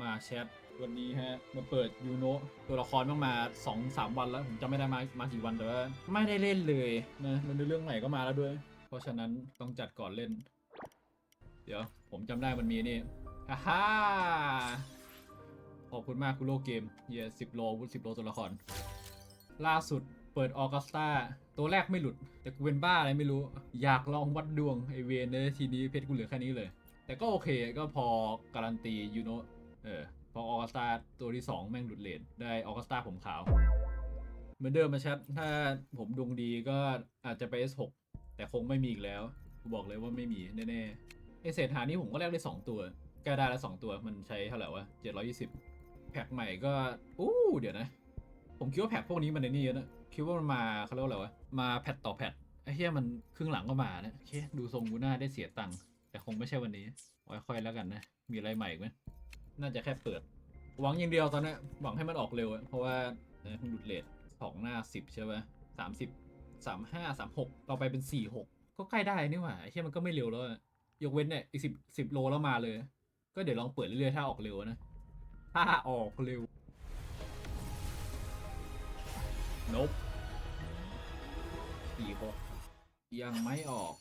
มาแชทวันนี้ฮะมาเปิดยูโนะตัวละครต้องมา2อสามวันแล้ว ผมจำไม่ได้มามากี่วันแต่ว่าไม่ได้เล่นเลยนะแล้วเรื่องใหม่ก็มาแล้วด้วย เพราะฉะนั้นต้องจัดก่อนเล่น เดี๋ยวผมจำได้มันมีนี่ฮ่าฮ่าขอบคุณมากคุโรเกมเยียสิบโลวุ้สิบโลตัวละคร ล่าสุดเปิดออกัสตาตัวแรกไม่หลุด แต่กูเป็นบ้าอะไรไม่รู้ อยากลองวัดดวงไอเวนเลยทีนี้เพชรกูเหลือแค่นี้เลย แต่ก็โอเคก็พอการันตียูโน ออ พอออกัสตาตัวที่ 2 แม่งหลุดเลนได้ออกัสตาผมขาว เหมือนเดิมมาชัดถ้าผมดวงดีก็อาจจะไป S6 แต่คงไม่มีอีกแล้ว บอกเลยว่าไม่มีแน่ๆไอเศษหานี้ผมก็แลกได้ 2 ตัวก็ได้ละ2ตัวมันใช้เท่าไหร่วะ720 แพ็คใหม่ก็ อู้เดี๋ยวนะ ผมคิดว่าแพทพวกนี้มันในนี่นะคิดว่ามันมาเขาเรียกว่าอะไรวะ มาแพทต่อแพทไอ้เหี้ยมันครึ่งหลังก็มานะโอเคดูทรงกูน่าได้เสียตังค์แต่คงไม่ใช่วันนี้ไว้ค่อยแล้วกันนะ มีอะไรใหม่อีกไหม น่าจะแค่เปิด หวังอย่างเดียวตอนนี้หวังให้มันออกเร็ว เพราะว่าเออมันหลุดเลทสองหน้าสิบใช่ไหมสามสิบสามห้าสามหกต่อไปเป็นสี่หกก็ใกล้ได้นี่หว่าไอ้เหี้ยมันก็ไม่เร็วแล้ว ยกเว้นเนี่ยอีกสิบสิบโลแล้วมาเลย ก็เดี๋ยวลองเปิดเรื่อยๆถ้าออกเร็วนะ ถ้าออกเร็ว นบสี่หกยังไม่ออก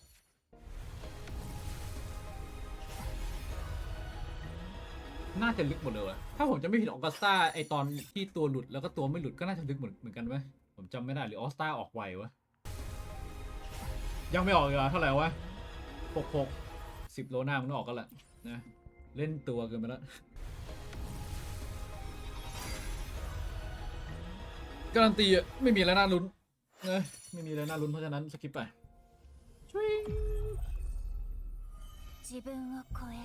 น่าจะลึกหมดเลยวะถ้าผมจะไม่ผิดออกัสตาไอตอนที่ตัวหลุดแล้วก็ตัวไม่หลุดก็น่าจะลึกเหมือนเหมือนกันไหมผมจำไม่ได้หรือออสตาออกไววะ ยังไม่ออกอีกเหรอเท่าไหร่วะหกหกสิบโลหน้ามันก็ออกกันแหละนะ เล่นตัวเกินไปแล้ว การันตีอะไม่มีอะไรน่าลุ้นนะไม่มีอะไรน่าลุ้นเพราะฉะนั้นสกิปไปช่วย 自分を超え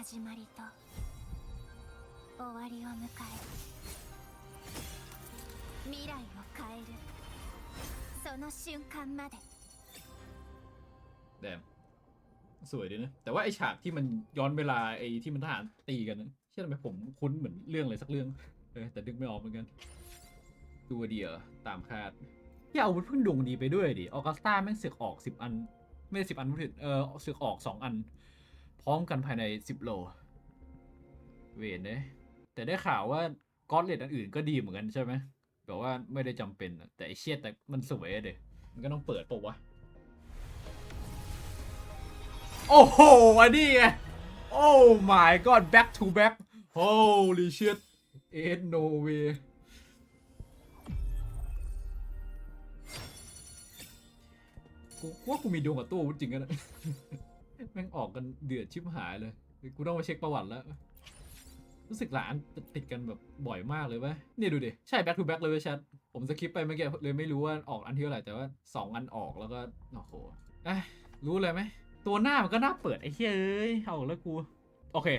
始まりと終わりを迎え未来を変えるその瞬間まで แดมสวยดีนะ แต่ว่าไอฉากที่มันย้อนเวลาไอที่มันทหารตีกันนะเชื่อไหมผมคุ้นเหมือนเรื่องอะไรสักเรื่องเออแต่นึกไม่ออกเหมือนกัน ตัวเดียวตามคาดที่เอาวุธพึ่งดวงดีไปด้วยดิออกัสตาแม่งเสือกออกสิบอัน ไม่สิบอันพูดผิดเออเสือกออกสองอัน พร้อมกันภายในสิบโล เวนเนี่ยแต่ได้ข่าวว่าก้อนเลดอันอื่นก็ดีเหมือนกันใช่ไหมแบบว่าไม่ได้จำเป็นแต่ไอเชียแต่มันสวยเด็มันก็ต้องเปิดปะวะ โอ้โห อันนี้ไง โอ้ my god back to back holy shit ain't no way กูว่ากูมีดวงกับตู้อาวุธจริงกันนะ แม่งออกกันเดือดชิบหายเลย กูต้องไปเช็คประวัติแล้ว รู้สึกหลานติดกันแบบบ่อยมากเลยเว้ยนี่ดูดิ ใช่ back to back เลยเว้ยแชทผมสคิปไปเมื่อกี้เลยไม่รู้ว่าออกอันที่เท่าไหร่แต่ว่าสองอันออกแล้วก็โอ้โหเอ้ยรู้เลยไหม ตัวหน้ามันก็น่าเปิดไอ้เฮ้ยเอ้ยเอาแล้วกู โอเค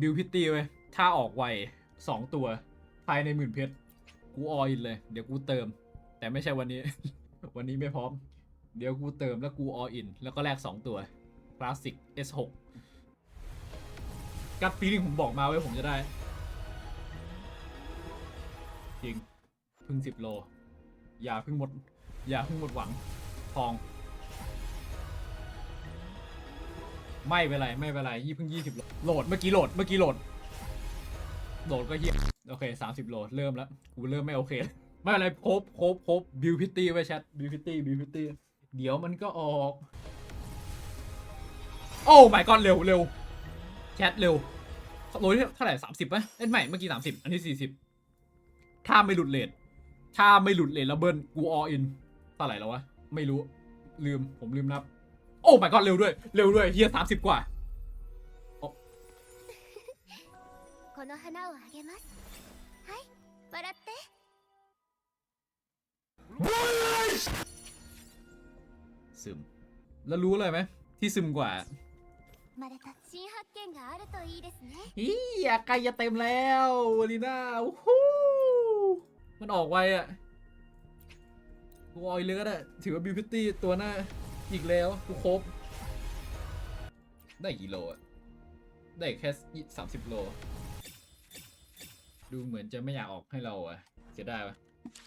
บิวพิตตี้เว้ยถ้าออกไวสองตัว ภายในหมื่นเพชรกูออินเลย เดี๋ยวกูเติม แต่ไม่ใช่วันนี้ วันนี้ไม่พร้อม เดี๋ยวกูเติมแล้วกูออิน แล้วก็แลกสองตัว คลาสสิก S6 กัดฟีลิ่งผมบอกมาไว้ผมจะได้ จริงพึ่งสิบโล อย่าพึ่งหมด อย่าพึ่งหมดหวังทอง ไม่เป็นไร ไม่เป็นไรยี่พิ่งยี่สิบโหลดโหลดเมื่อกี้โหลดเมื่อกี้โหลดโหลดก็เฮียโอเคสามสิบโหลด เริ่มแล้วกูเริ่มไม่โอเคไม่เป็นไรครบครบครบบิวพิตตี้ไว้แชทบิวพิตตี้บิวพิตตี้เดี๋ยวมันก็ออก โอ้ my god เร็วเร็วแชทเร็วโหลดที่เท่าไหร่สามสิบไหมเอ้ยไม่เมื่อกี้สามสิบอันนี้สี่สิบถ้าไม่หลุดเลทถ้าไม่หลุดเลทแล้วเบิ้ลกูออินเท่าไหร่แล้ววะ ไม่รู้ลืมผมลืมนับ โอ้ my god เร็วด้วย เร็วด้วยเฮียสามสิบกว่า この花をあげますはい笑って ซึม แล้วรู้เลยไหม ที่ซึมกว่า まだ新発見があるといいですね อียใกล้จะเต็มแล้ววาลีน่าโอ้โหมันออกไวอะกูออยเลยก็ได้ ถือว่าบิวพิตตี้ตัวหน้า อีกแล้ว กูครบ ได้กี่โลอะได้แค่สามสิบโล ดูเหมือนจะไม่อยากออกให้เราอะเสียดายปะ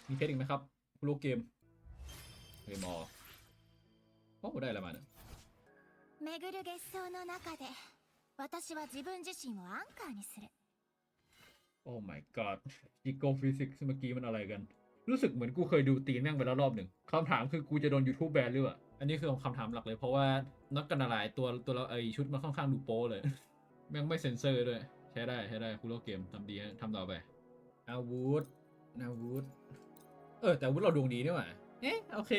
มีเพชรอีกไหมครับกูรู้เกมเฮ้ยมอโอ้ได้อะไรมาเนี่ย 巡る月層の中で私は自分自身をアンカーにするโอ้ my god จิโกฟิสิกส์เมื่อกี้มันอะไรกัน รู้สึกเหมือนกูเคยดูตีนแม่งไปแล้วรอบหนึ่งคำถามคือกูจะโดน YouTube แบนหรือเปล่า อันนี้คือคำถามหลักเลยเพราะว่านักกันอะไรตัวตัวเราไอชุดมันค่อนข้างดูโป้เลย แม่งไม่เซ็นเซอร์ด้วย ใช้ได้ใช้ได้กูโรเกมทำดีทำต่อไป อาวุธอาวุธ เออ แต่อาวุธเราดวงดีนี่หว่า เอ๊ะ โอเค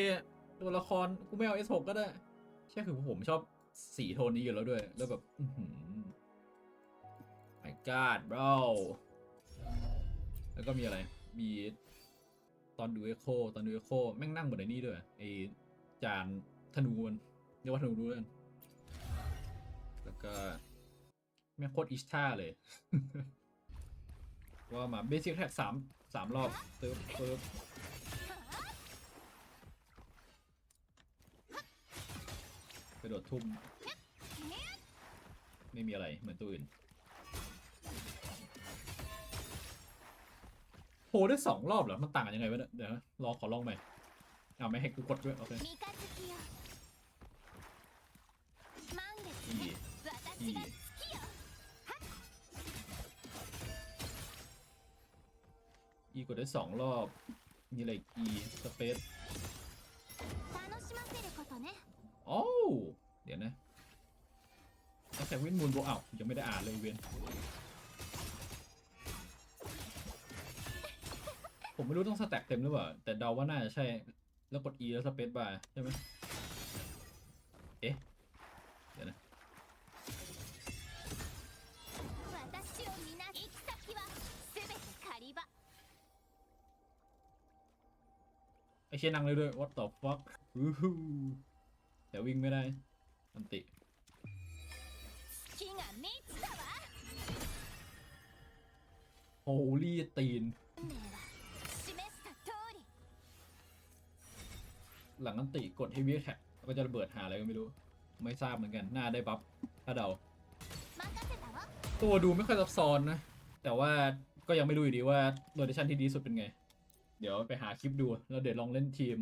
ตัวละครกูไม่เอา S6 ก็ได้ใช่คือผมชอบ สีโทนนี้อยู่แล้วด้วย แล้วแบบ อือหือ my god bro แล้วก็มีอะไร มีตอนดูเอโค ตอนดูเอโค แม่งนั่งบนไอ้นี่ด้วยไอจานธนูมันเรียกว่าธนูด้วยกันแล้วก็ แม่งโคตรอิชท่าเลย ว่ามาเบสิ c แท็กสามสามรอบเติมเติม ระโดดทุ่ม ไม่มีอะไรเหมือนตัวอื่นโผล่ได้สองรอบเหรอ มันต่างกันยังไงวะเดี๋ยวรอขอลองไปเอาไม่ให้กูกดด้วยโอเคนี่นี่อีกดได้สองรอบมีอะไรอีสเปซ โอ้เดี๋ยวนะแอสแทกเวนมูลบวกอ้าวยังไม่ได้อ่านเลยเวนผมไม่รู้ต้องสแต็กเต็มหรือเปล่า แต่เดาว่าน่าจะใช่ แล้วกด E แล้วสเปซบาร์ใช่ไหมเอ๊ะ เดี๋ยวนะไอเชนังเลยด้วย what the fuck แต่วิ่งไม่ได้อันติโฮลี่ตีน หลังนันติกดให้เวียแท็กก็จะระเบิดหาอะไรก็ไม่รู้ ไม่ทราบเหมือนกัน หน้าได้บัฟถ้าเดา ตัวดูไม่ค่อยซับซ้อนนะ แต่ว่าก็ยังไม่รู้อยู่ดีว่าโรเดชันที่ดีสุดเป็นไง เดี๋ยวไปหาคลิปดู แล้วเดี๋ยวลองเล่นทีม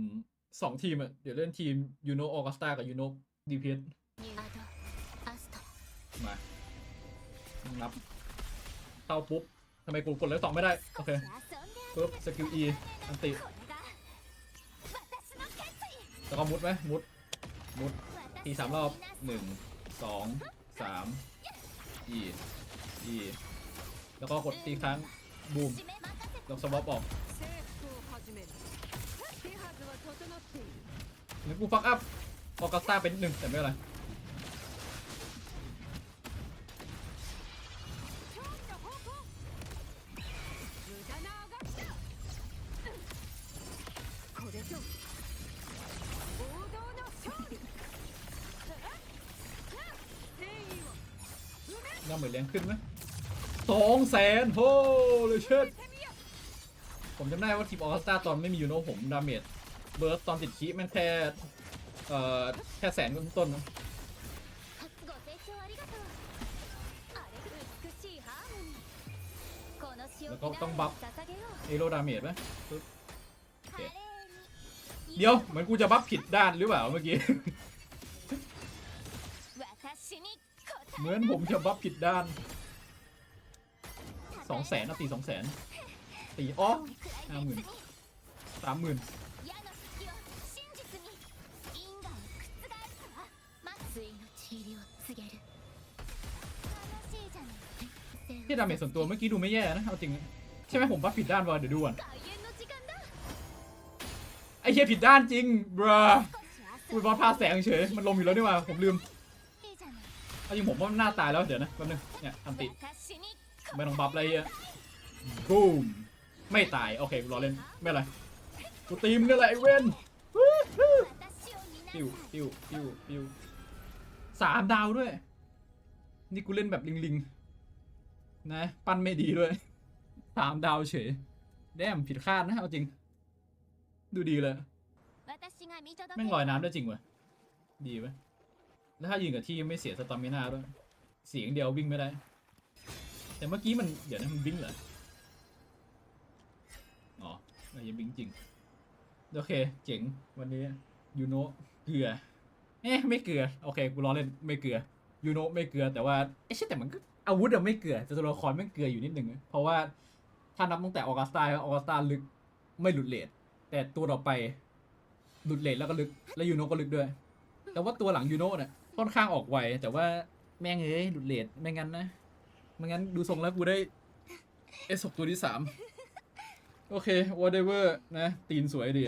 สองทีมอะเดี๋ยวเล่นทีมยูโนออกัสตากับยูโนดีเพสมานับเข้าปุ๊บทำไมกูกดเลขสองไม่ได้ โอเคปุ๊บสกิลอีอันติแล้วก็มุดไหมมุด มุดทีสามรอบหนึ่งสองสามอีอีแล้วก็กดตีครั้งบูมแล้วสวอปออก หรือกูฟักอัพออกัสตาเป็นหนึ่งแต่ไม่อะไรน่าเหมือนเลี้ยงขึ้นไหมสองแสนโฮเลยเชิดผมจำได้ว่าทีมออกัสตาตอนไม่มียูโนผมดาเมจ เบิร์สตอนติดคีมันแค่เอ่อแค่แสนต้นๆนะご清聴ありがとうあれ美しいハーモニーเอโรดาเมจไหมเดี๋ยวเหมือนกูจะบัฟผิดด้านหรือเปล่าเมื่อกี้เหมือนผมจะบัฟผิดด้านสองแสนตีสองแสนตีอ๋อห้าหมื่นสามหมื่น ที่ดาเมจส่วนตัวเมื่อกี้ดูไม่แย่นะเอาจริงใช่ไหมผมว่าผิดด้านวะเดี๋ยวดูก่อนไอ้เหี้ยผิดด้านจริงบราอุ้ยบอสพาแสงเฉยมันลมอยู่แล้วนี่ว่าผมลืมเอาจริงผมว่าหน้าตายแล้วเดี๋ยวนะแป๊บนึงเนี่ยอันติไม่ต้องบัฟอะไรอะบูมไม่ตายโอเครอเล่นไม่ไรกูตีมเนี่ยแหละไอ้เวนปิวปิวปิวปิวสามดาวด้วย นี่กูเล่นแบบลิงลิง นะ ปั้นไม่ดีด้วยสามดาวเฉย แดมผิดคาดนะ เอาจริง ดูดีเลยไม่งลอยน้ำได้จริงวะดีไหมแล้วถ้ายิงกับที่ไม่เสียสตอมิน่าด้วย เสียงเดียววิ่งไม่ได้ แต่เมื่อกี้มัน เดี๋ยวนะมันวิ่งเหรอ อ๋อไม่ยังวิ่งจริง โอเค เจ๋ง วันนี้ยูโนเกลือ เอ๊ะ ไม่เกลือ โอเค กูล้อเล่น ไม่เกลือยูโนไม่เกลือ แต่ว่า เอ๊ะช่แต่มันก็ อาวุธอะไม่เกลือแต่ตัวละครไม่เกลืออยู่นิดนึงเพราะว่าถ้านับตั้งแต่ออกัสตาออกัสตาลึกไม่หลุดเลทแต่ตัวต่อไปหลุดเลทแล้วก็ลึก แล้วยูโนก็ลึกด้วย แต่ว่าตัวหลังยูโนะเนี่ยค่อนข้างออกไวแต่ว่าแม่งเอ้ยหลุดเลทไม่งั้นนะไม่งั้นดูทรงแล้วกูได้เอสตัวที่สามโอเค whatever นะ ตีนสวยดี